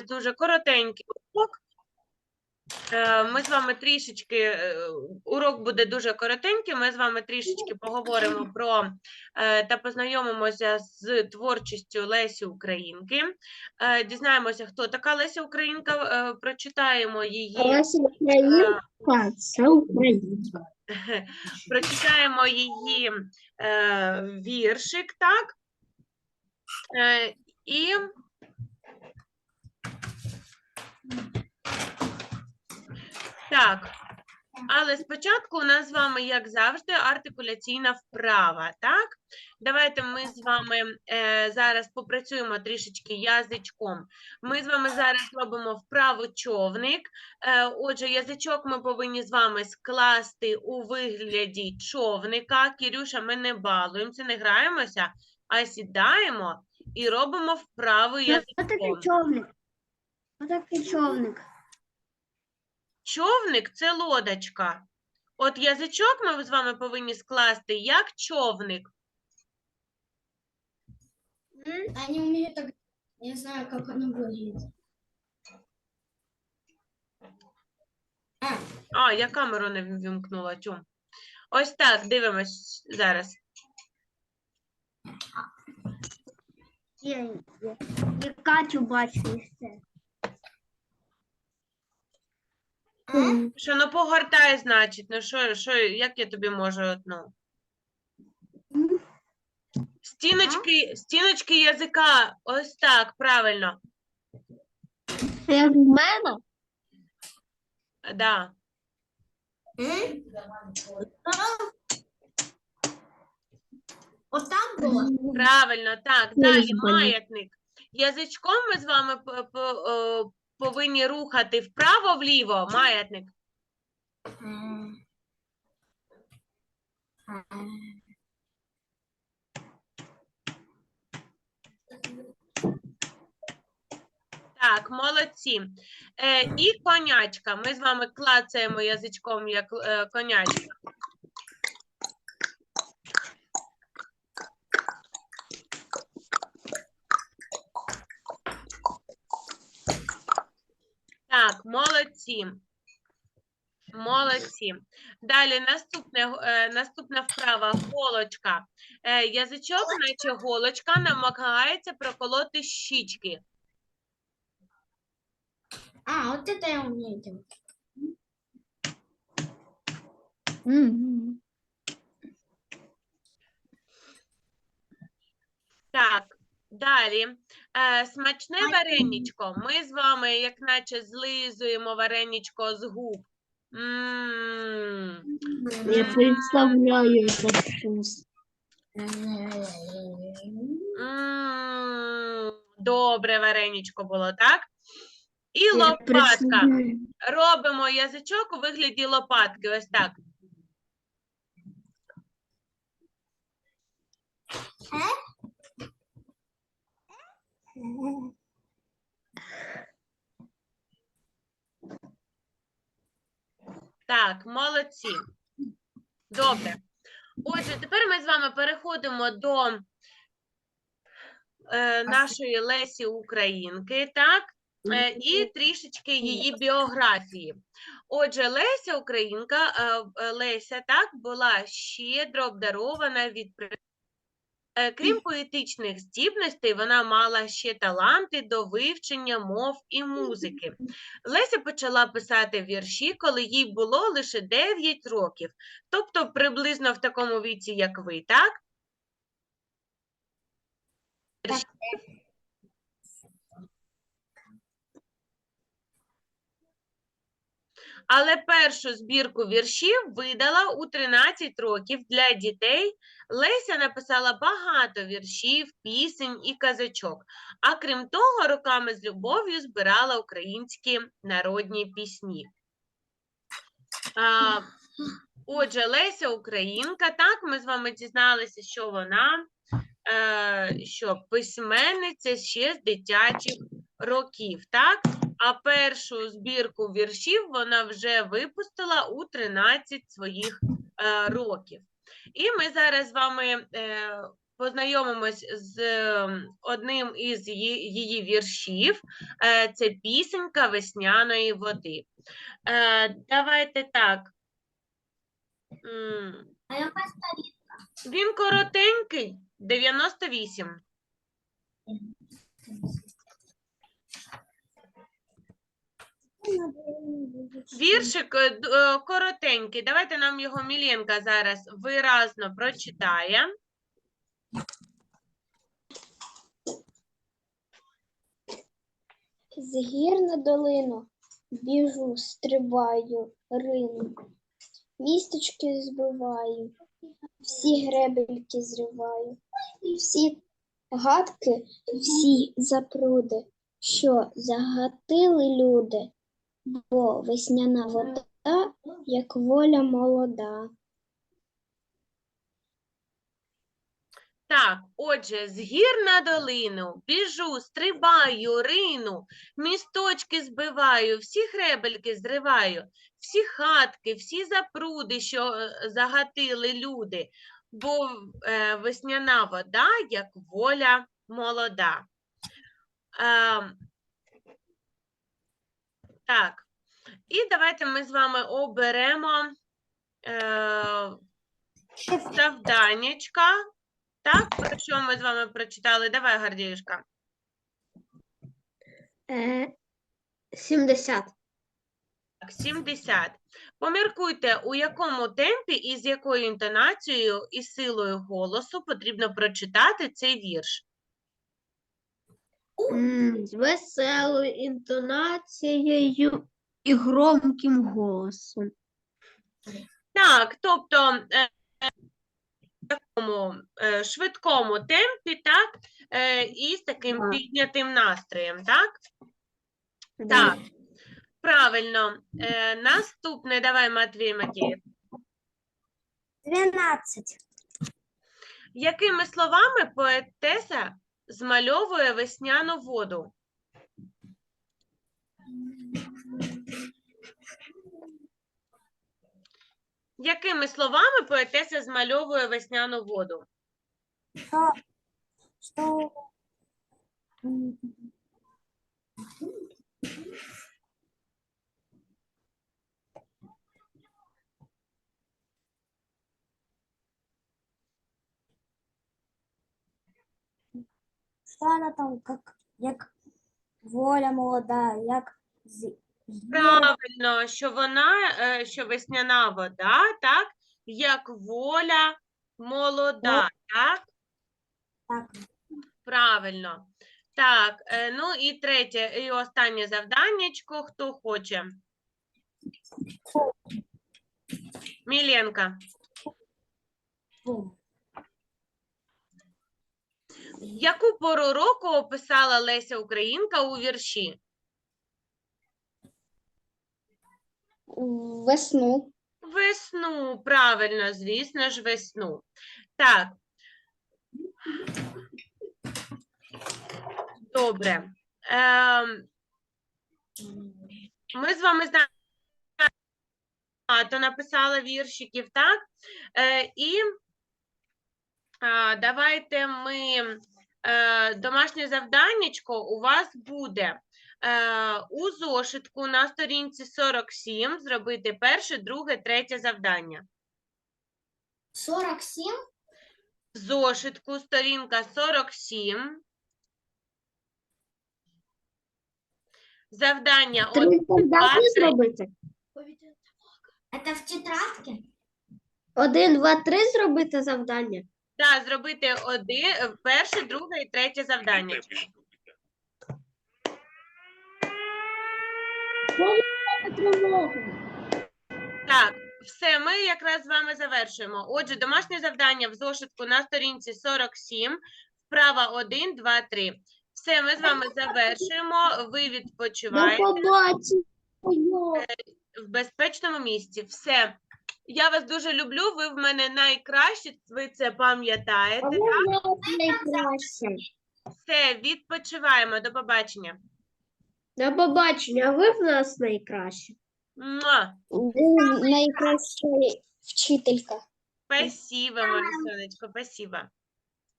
дуже коротенький урок. Е, Ми з вами трішечки, е, урок буде дуже коротенький. Ми з вами трішечки поговоримо про е, та познайомимося з творчістю Лесі Українки. Дізнаємося, хто така Леся Українка, прочитаємо її. Леся Українка, це Українка. прочитаємо її віршик, так? І так. Але спочатку у нас з вами, як завжди, артикуляційна вправа, так? Давайте ми з вами е, зараз попрацюємо трішечки язичком. Ми з вами зараз робимо вправу човник. Е, Отже, язичок ми повинні з вами скласти у вигляді човника. Кірюша, ми не балуємося, не граємося, а сідаємо і робимо вправу язичком. Човник. Ось човник. Човник це лодочка. От язичок ми з вами повинні скласти як човник. Они умеют так... Не знаю, как оно выглядит. А, я камеру не вімкнула. Тю. Ось так, дивимось зараз. Є, є. І Катю бачу і все. Що ну погортай, значить. Ну що, що, як я тобі можу, ну. Стіночки, стіночки язика. Ось так, правильно. Це в мене? Да. Вот там было? Правильно, так. Далі маятник. Язичком ми з вами п- повинні рухати вправо-вліво маятник. Так, молодці. Е, і конячка. Ми з вами клацаємо язичком як е, конячка. Так, молодці. Молодці. Далі наступне, е, наступна вправа голочка. Е, язичок, наче голочка, намагається проколоти щічки. А, вот это я умею делать. Мгм. Так, далі. Е, смачне вареничко. Ми з вами, як наче, злизуємо вареничко з губ. М, Я представляю этот вкус. м, Добре вареничко було, так? І Я лопатка. представляю. Робимо язичок у вигляді лопатки. Ось так. Так, молодці. Добре. Отже, тепер ми з вами переходимо до е, нашої Лесі Українки, так? Е, і трішечки її біографії. Отже, Леся Українка, е, Леся так була щедро обдарована від Крім поетичних здібностей, вона мала ще таланти до вивчення мов і музики. Леся почала писати вірші, коли їй було лише 9 років, тобто приблизно в такому віці, як ви, так? Але першу збірку віршів видала у 13 років для дітей. Леся написала багато віршів, пісень і казочок. А крім того, роками з любов'ю збирала українські народні пісні. А, отже, Леся Українка, так, ми з вами дізналися, що вона е, що письменниця ще з дитячих років, так? А першу збірку віршів вона вже випустила у 13 своїх е, років. І ми зараз з вами е, познайомимось з одним із її, її віршів. Е, Це пісенька весняної води. Е, Давайте так. М, А яка Він коротенький, 98. Віршик е, е, коротенький. Давайте нам його Міленка зараз виразно прочитає. З гір на долину біжу, стрибаю, рину, місточки збиваю, всі гребельки зриваю, всі гадки, всі запруди, що загатили люди, бо весняна вода, як воля молода. Так, отже, з гір на долину біжу, стрибаю, рину, місточки збиваю, всі хребельки зриваю, всі хатки, всі запруди, що е, загатили люди, бо е, весняна вода, як воля молода. Ем, так, і давайте ми з вами оберемо е, завданнячка. Так, про що ми з вами прочитали? Давай, Гардіюшка. Е, 70. Так, 70. Поміркуйте, у якому темпі і з якою інтонацією і силою голосу потрібно прочитати цей вірш. З веселою інтонацією і громким голосом. Так, тобто е, в такому е, швидкому темпі, так, е, і з таким піднятим настроєм, так? Так, правильно. Е, наступне, давай, Матвій Макеєв. 12. Якими словами поетеса змальовує весняну воду? Якими словами поетеса змальовує весняну воду? Що? Що? Вона там, як, як воля молода, як з... Правильно, що вона, е, що весняна вода, так, як воля молода, так? Так. Правильно. Так, е, ну і третє, і останнє завданнячко, хто хоче? Міленка. Яку пору року описала Леся Українка у вірші? Весну. Весну, правильно, звісно ж, весну. Так. Добре. Ем, ми з вами знаємо, багато написала віршиків, так? Е, і а, давайте ми е, домашнє завданнячко у вас буде е, у зошитку на сторінці 47 зробити перше, друге, третє завдання. 47? В зошитку сторінка 47. Завдання Три 1, зробити? Это в тетрадке? Один, два, три зробити завдання. Да, зробити один, перше, друге і третє завдання. Так, все, ми якраз з вами завершуємо. Отже, домашнє завдання в зошитку на сторінці 47, вправа 1, 2, 3. Все, ми з вами завершуємо. Ви До відпочиваєте побачення. в безпечному місці. Все. Я вас дуже люблю. Ви в мене найкращі. Ви це пам'ятаєте. Все, відпочиваємо. До побачення. До побачення, а ви в нас найкраще. Муа. Ви найкраща вчителька. Спасибо, моє сонечко, спасибо.